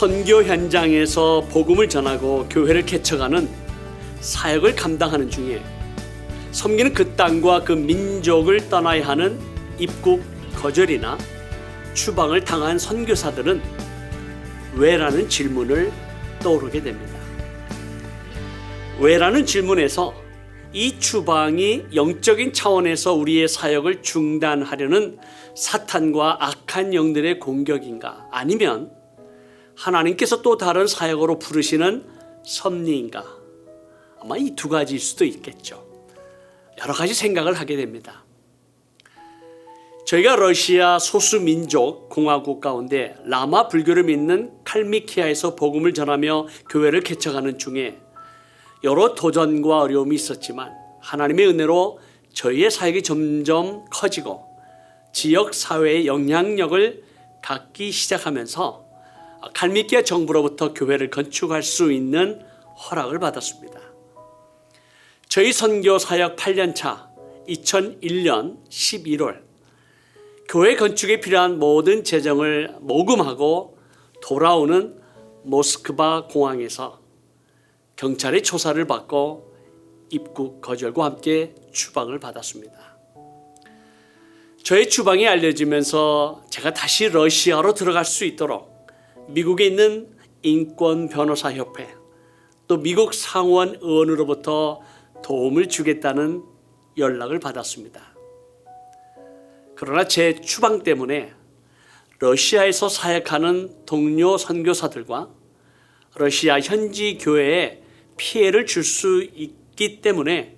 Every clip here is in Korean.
선교 현장에서 복음을 전하고 교회를 개척하는 사역을 감당하는 중에 섬기는 그 땅과 그 민족을 떠나야 하는 입국 거절이나 추방을 당한 선교사들은 왜라는 질문을 떠오르게 됩니다. 왜라는 질문에서 이 추방이 영적인 차원에서 우리의 사역을 중단하려는 사탄과 악한 영들의 공격인가 아니면 하나님께서 또 다른 사역으로 부르시는 섭리인가 아마 이 두 가지일 수도 있겠죠. 여러 가지 생각을 하게 됩니다. 저희가 러시아 소수민족 공화국 가운데 라마 불교를 믿는 칼미키아에서 복음을 전하며 교회를 개척하는 중에 여러 도전과 어려움이 있었지만 하나님의 은혜로 저희의 사역이 점점 커지고 지역 사회의 영향력을 갖기 시작하면서 칼미키아 정부로부터 교회를 건축할 수 있는 허락을 받았습니다. 저희 선교 사역 8년 차 2001년 11월 교회 건축에 필요한 모든 재정을 모금하고 돌아오는 모스크바 공항에서 경찰의 조사를 받고 입국 거절과 함께 추방을 받았습니다. 저의 추방이 알려지면서 제가 다시 러시아로 들어갈 수 있도록 미국에 있는 인권 변호사 협회 또 미국 상원 의원으로부터 도움을 주겠다는 연락을 받았습니다. 그러나 제 추방 때문에 러시아에서 사역하는 동료 선교사들과 러시아 현지 교회에 피해를 줄 수 있기 때문에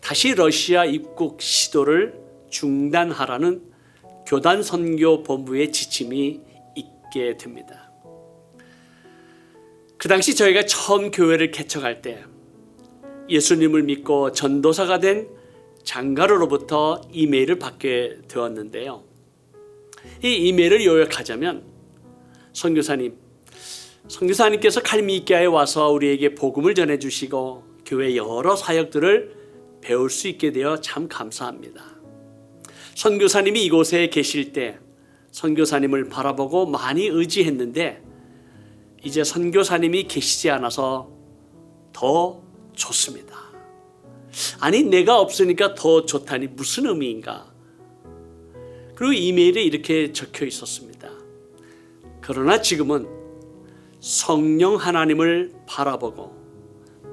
다시 러시아 입국 시도를 중단하라는 교단 선교 본부의 지침이 있게 됩니다. 그 당시 저희가 처음 교회를 개척할 때 예수님을 믿고 전도사가 된 장가로로부터 이메일을 받게 되었는데요. 이 이메일을 요약하자면 선교사님, 선교사님께서 칼미기아에 와서 우리에게 복음을 전해 주시고 교회 여러 사역들을 배울 수 있게 되어 참 감사합니다. 선교사님이 이곳에 계실 때 선교사님을 바라보고 많이 의지했는데 이제 선교사님이 계시지 않아서 더 좋습니다. 아니 내가 없으니까 더 좋다니 무슨 의미인가? 그리고 이메일에 이렇게 적혀 있었습니다. 그러나 지금은 성령 하나님을 바라보고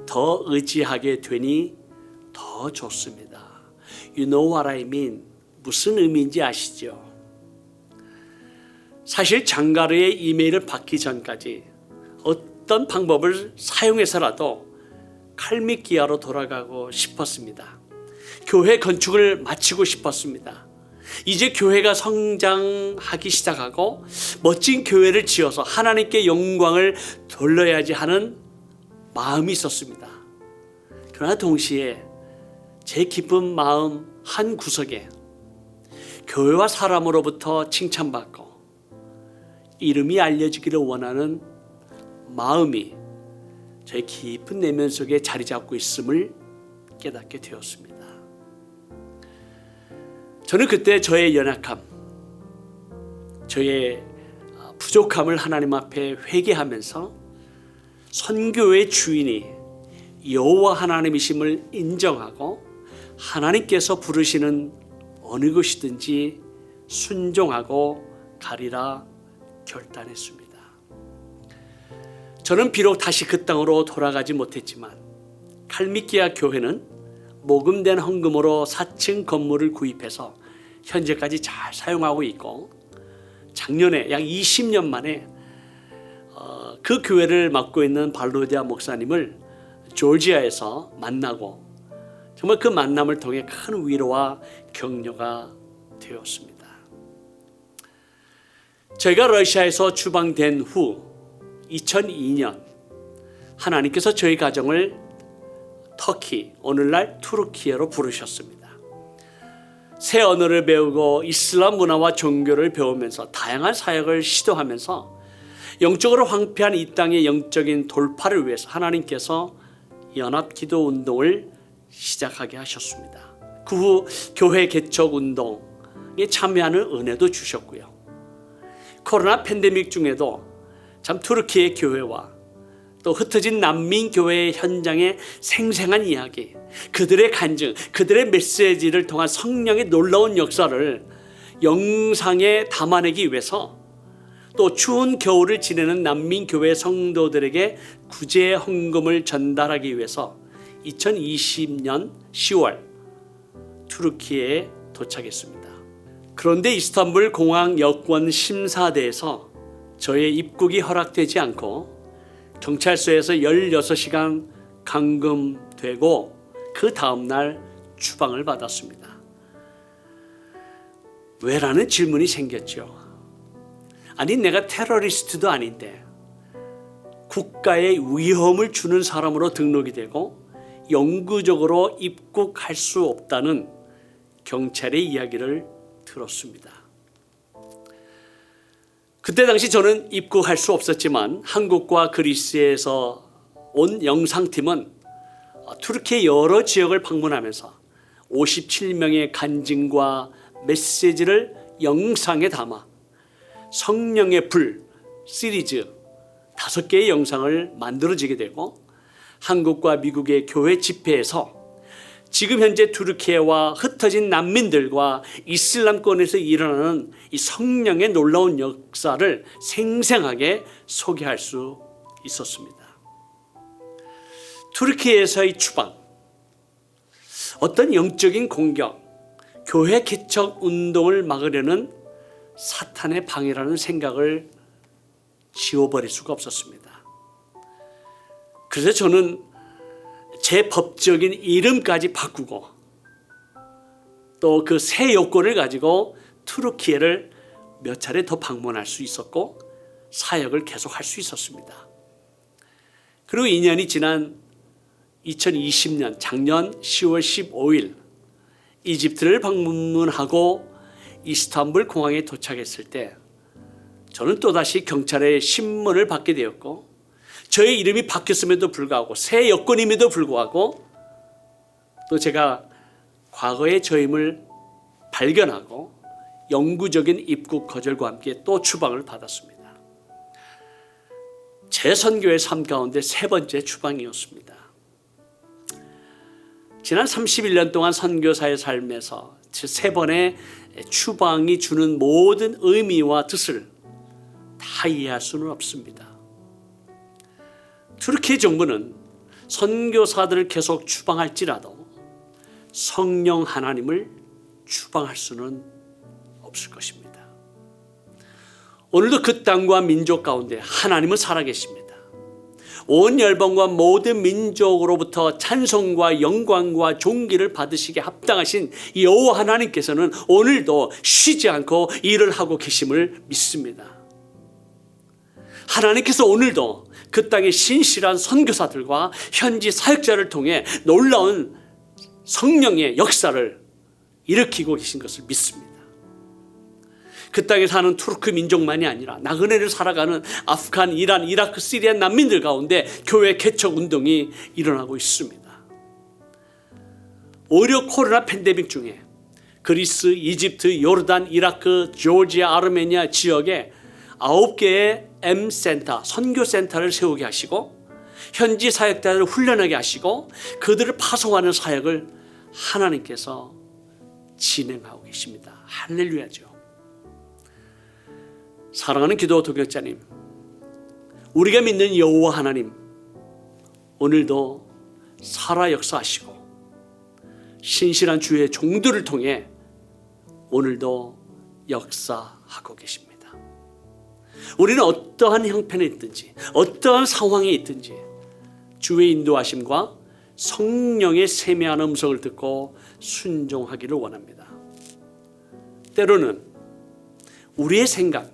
더 의지하게 되니 더 좋습니다. You know what I mean? 무슨 의미인지 아시죠? 사실 장가르의 이메일을 받기 전까지 어떤 방법을 사용해서라도 칼미기아로 돌아가고 싶었습니다. 교회 건축을 마치고 싶었습니다. 이제 교회가 성장하기 시작하고 멋진 교회를 지어서 하나님께 영광을 돌려야지 하는 마음이 있었습니다. 그러나 동시에 제 기쁜 마음 한 구석에 교회와 사람으로부터 칭찬받고 이름이 알려지기를 원하는 마음이 제 깊은 내면 속에 자리 잡고 있음을 깨닫게 되었습니다. 저는 그때 저의 연약함, 저의 부족함을 하나님 앞에 회개하면서 선교의 주인이 여호와 하나님이심을 인정하고 하나님께서 부르시는 어느 것이든지 순종하고 가리라 결단했습니다. 저는 비록 다시 그 땅으로 돌아가지 못했지만 칼미키아 교회는 모금된 헌금으로 4층 건물을 구입해서 현재까지 잘 사용하고 있고 작년에 약 20년 만에 어, 그 교회를 맡고 있는 발로디아 목사님을 조지아에서 만나고 정말 그 만남을 통해 큰 위로와 격려가 되었습니다. 저희가 러시아에서 추방된 후 2002년 하나님께서 저희 가정을 터키, 오늘날 투르키예로 부르셨습니다. 새 언어를 배우고 이슬람 문화와 종교를 배우면서 다양한 사역을 시도하면서 영적으로 황폐한 이 땅의 영적인 돌파를 위해서 하나님께서 연합 기도 운동을 시작하게 하셨습니다. 그 후 교회 개척 운동에 참여하는 은혜도 주셨고요. 코로나 팬데믹 중에도 참 투르키의 교회와 또 흩어진 난민 교회의 현장의 생생한 이야기, 그들의 간증, 그들의 메시지를 통한 성령의 놀라운 역사를 영상에 담아내기 위해서 또 추운 겨울을 지내는 난민 교회 성도들에게 구제 헌금을 전달하기 위해서 2020년 10월 투르키에 도착했습니다. 그런데 이스탄불 공항 여권 심사대에서 저의 입국이 허락되지 않고 경찰서에서 16시간 감금되고 그 다음날 추방을 받았습니다. 왜라는 질문이 생겼죠. 아니 내가 테러리스트도 아닌데 국가에 위험을 주는 사람으로 등록이 되고 영구적으로 입국할 수 없다는 경찰의 이야기를 들었습니다. 그때 당시 저는 입국할 수 없었지만 한국과 그리스에서 온 영상팀은 투르키의 여러 지역을 방문하면서 57명의 간증과 메시지를 영상에 담아 성령의 불 시리즈 다섯 개의 영상을 만들어지게 되고 한국과 미국의 교회 집회에서 지금 현재 투르키예와 흩어진 난민들과 이슬람권에서 일어나는 이 성령의 놀라운 역사를 생생하게 소개할 수 있었습니다. 투르키에서의 추방, 어떤 영적인 공격, 교회 개척 운동을 막으려는 사탄의 방해라는 생각을 지워버릴 수가 없었습니다. 그래서 저는 제 법적인 이름까지 바꾸고 또 그 새 요건을 가지고 투르키예를 몇 차례 더 방문할 수 있었고 사역을 계속할 수 있었습니다. 그리고 2년이 지난 2020년 작년 10월 15일 이집트를 방문하고 이스탄불 공항에 도착했을 때 저는 또다시 경찰의 신문을 받게 되었고 저의 이름이 바뀌었음에도 불구하고 새 여권임에도 불구하고 또 제가 과거의 저임을 발견하고 영구적인 입국 거절과 함께 또 추방을 받았습니다. 제 선교의 삶 가운데 세 번째 추방이었습니다. 지난 31년 동안 선교사의 삶에서 세 번의 추방이 주는 모든 의미와 뜻을 다 이해할 수는 없습니다. 투르키 정부는 선교사들을 계속 추방할지라도 성령 하나님을 추방할 수는 없을 것입니다. 오늘도 그 땅과 민족 가운데 하나님은 살아계십니다. 온 열방과 모든 민족으로부터 찬송과 영광과 존귀를 받으시게 합당하신 여호와 하나님께서는 오늘도 쉬지 않고 일을 하고 계심을 믿습니다. 하나님께서 오늘도 그 땅의 신실한 선교사들과 현지 사역자를 통해 놀라운 성령의 역사를 일으키고 계신 것을 믿습니다. 그 땅에 사는 투르크 민족만이 아니라 나그네를 살아가는 아프간, 이란, 이라크, 시리아 난민들 가운데 교회 개척 운동이 일어나고 있습니다. 오히려 코로나 팬데믹 중에 그리스, 이집트, 요르단, 이라크, 조지아, 아르메니아 지역에 아홉 개의 M 센터, 선교 센터를 세우게 하시고 현지 사역자들을 훈련하게 하시고 그들을 파송하는 사역을 하나님께서 진행하고 계십니다. 할렐루야죠. 사랑하는 기도 동역자님, 우리가 믿는 여호와 하나님, 오늘도 살아 역사하시고 신실한 주의 종들을 통해 오늘도 역사하고 계십니다. 우리는 어떠한 형편에 있든지 어떠한 상황에 있든지 주의 인도하심과 성령의 세미한 음성을 듣고 순종하기를 원합니다. 때로는 우리의 생각,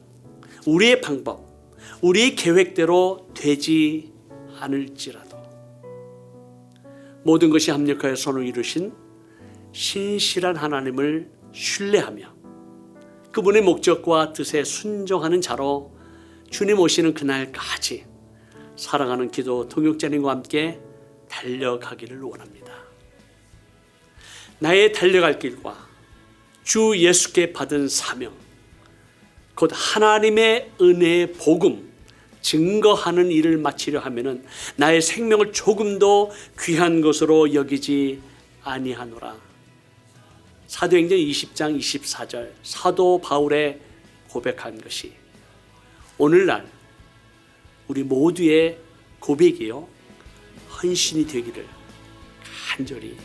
우리의 방법, 우리의 계획대로 되지 않을지라도 모든 것이 합력하여 선을 이루신 신실한 하나님을 신뢰하며 그분의 목적과 뜻에 순종하는 자로 주님 오시는 그날까지 살아가는 기도 통역자님과 함께 달려가기를 원합니다. 나의 달려갈 길과 주 예수께 받은 사명, 곧 하나님의 은혜의 복음, 증거하는 일을 마치려 하면은 나의 생명을 조금도 귀한 것으로 여기지 아니하노라. 사도행전 20장 24절 사도 바울의 고백한 것이 오늘날 우리 모두의 고백이요. 헌신이 되기를 간절히